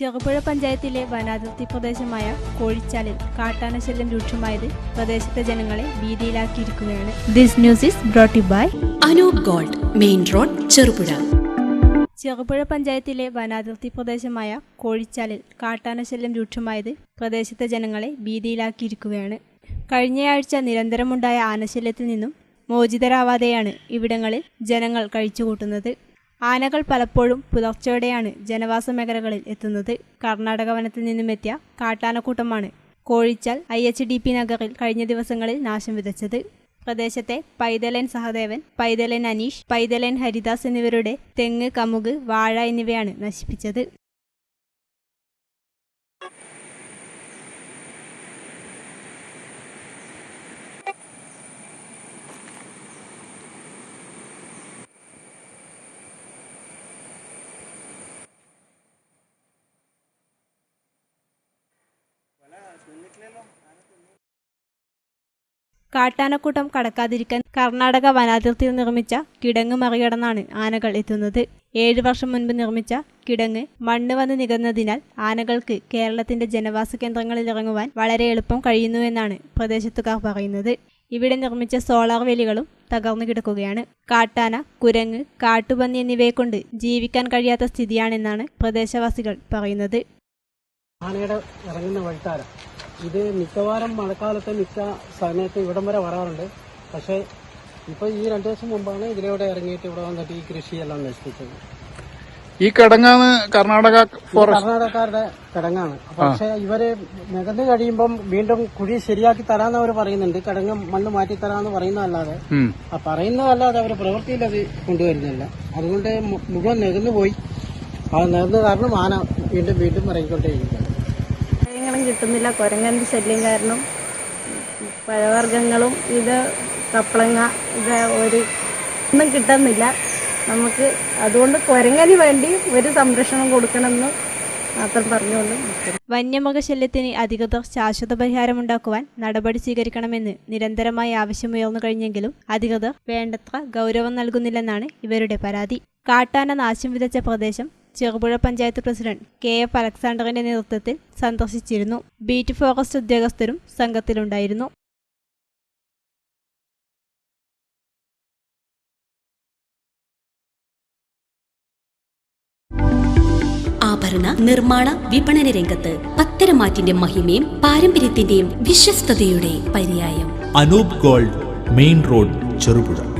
ചെറുപുഴ പഞ്ചായത്തിലെ വനാതിർത്തി പ്രദേശമായ കോഴിച്ചാലിൽ കാട്ടാനശല്യം രൂക്ഷമായത് പ്രദേശത്തെ ജനങ്ങളെ ഭീതിയിലാക്കിയിരിക്കുകയാണ്. This news is brought by Anoop gold main road Cherupuzha. Cherupuzha പഞ്ചായത്തിലെ വനാതിർത്തി പ്രദേശമായ കോഴിച്ചാലിൽ കാട്ടാനശല്യം രൂക്ഷമായത് പ്രദേശത്തെ ജനങ്ങളെ ഭീതിയിലാക്കിയിരിക്കുകയാണ്. കഴിഞ്ഞയാഴ്ച നിരന്തരമുണ്ടായ ആനശല്യത്തിൽ നിന്നും മോചിതരാവാതെയാണ് ഇവിടങ്ങളിൽ ജനങ്ങൾ കഴിച്ചുകൂട്ടുന്നത്. ആനകൾ പലപ്പോഴും പുലർച്ചയോടെയാണ് ജനവാസ മേഖലകളിൽ എത്തുന്നത്. കർണാടക വനത്തിൽ നിന്നുമെത്തിയ കാട്ടാനക്കൂട്ടമാണ് Kozhichal I H D P നഗറിൽ കഴിഞ്ഞ ദിവസങ്ങളിൽ നാശം വിതച്ചത്. പ്രദേശത്തെ പൈതലൻ സഹദേവൻ പൈതലൻ അനീഷ് പൈതലൻ ഹരിദാസ് എന്നിവരുടെ തെങ്ങ് കമുക് വാഴ എന്നിവയാണ് നശിപ്പിച്ചത്. കാട്ടാനക്കൂട്ടം കടക്കാതിരിക്കാൻ കർണാടക വനാതിർത്തിയിൽ നിർമ്മിച്ച കിടങ്ങ് മറികടന്നാണ് ആനകൾ എത്തുന്നത്. ഏഴു വർഷം മുൻപ് നിർമ്മിച്ച കിടങ്ങ് മണ്ണ് വന്ന് നികന്നതിനാൽ ആനകൾക്ക് കേരളത്തിന്റെ ജനവാസ കേന്ദ്രങ്ങളിൽ ഇറങ്ങുവാൻ വളരെ എളുപ്പം കഴിയുന്നുവെന്നാണ് പ്രദേശത്തുകാർ പറയുന്നത്. ഇവിടെ നിർമ്മിച്ച സോളാർ വേലികളും തകർന്നു കിടക്കുകയാണ്. കാട്ടാന കുരങ്ങ് കാട്ടുപന്നി എന്നിവയെ കൊണ്ട് ജീവിക്കാൻ കഴിയാത്ത സ്ഥിതിയാണെന്നാണ് പ്രദേശവാസികൾ പറയുന്നത്. ആനയുടെ ഇറങ്ങുന്ന വഴിത്താര. ഇത് മിക്കവാറും മഴക്കാലത്ത് മിക്ക സമയത്ത് ഇവിടം വരെ വരാറുണ്ട്. പക്ഷേ ഇപ്പൊ ഈ രണ്ടു ദിവസം മുമ്പാണ് ഇതിലൂടെ ഇറങ്ങിയിട്ട് ഇവിടെ വന്നിട്ട് ഈ കൃഷിയെല്ലാം നശിപ്പിച്ചത്. ഈ കിടങ്ങാണ് കർണാടക കർണാടകക്കാരുടെ കിടങ്ങാണ്. പക്ഷെ ഇവർ നികന്ന് കഴിയുമ്പം വീണ്ടും കുഴി ശരിയാക്കി തരാന്ന് അവർ പറയുന്നുണ്ട്. കിടങ്ങ് മണ്ണ് മാറ്റി തരാന്ന് പറയുന്നതല്ലാതെ. പറയുന്നതല്ലാതെ അവർ പ്രവൃത്തിയിൽ അത് കൊണ്ടുവരുന്നില്ല. അതുകൊണ്ട് മുഴുവൻ നികന്നു പോയി അത് നികന്നു കാരണം ആന വീണ്ടും വീണ്ടും ഇറങ്ങിക്കൊണ്ടേയിരിക്കുന്നത് കാര്യങ്ങളും കിട്ടുന്നില്ല. കുരങ്ങന്റെ ശല്യം കാരണം പഴവർഗങ്ങളും ഇത് കപ്പളങ്ങ ഇത് ഒരു ഒന്നും കിട്ടുന്നില്ല. നമുക്ക് അതുകൊണ്ട് കുരങ്ങന് വേണ്ടി ഒരു സംരക്ഷണം കൊടുക്കണമെന്ന് മാത്രം പറഞ്ഞുകൊണ്ട്. വന്യമൃഗശല്യത്തിന് അധികൃതർ ശാശ്വത പരിഹാരമുണ്ടാക്കുവാൻ നടപടി സ്വീകരിക്കണമെന്ന് നിരന്തരമായി ആവശ്യമുയർന്നു കഴിഞ്ഞെങ്കിലും അധികൃതർ വേണ്ടത്ര ഗൗരവം നൽകുന്നില്ലെന്നാണ് ഇവരുടെ പരാതി. കാട്ടാന നാശം വിതച്ച പ്രദേശം Cherupuzha panchayat president K F അലക്സാണ്ടറിന്റെ നേതൃത്വത്തിൽ സന്ദർശിച്ചിരുന്നു. ബീറ്റ് ഫോറസ്റ്റ് ഉദ്യോഗസ്ഥരും സംഘത്തിലുണ്ടായിരുന്നു. ആഭരണ നിർമ്മാണ വിപണന രംഗത്ത് പത്തരമാറ്റിന്റെ മഹിമയും പാരമ്പര്യത്തിന്റെയും വിശ്വസ്തയുടെ പര്യായം. Anoop gold main road Cherupuzha.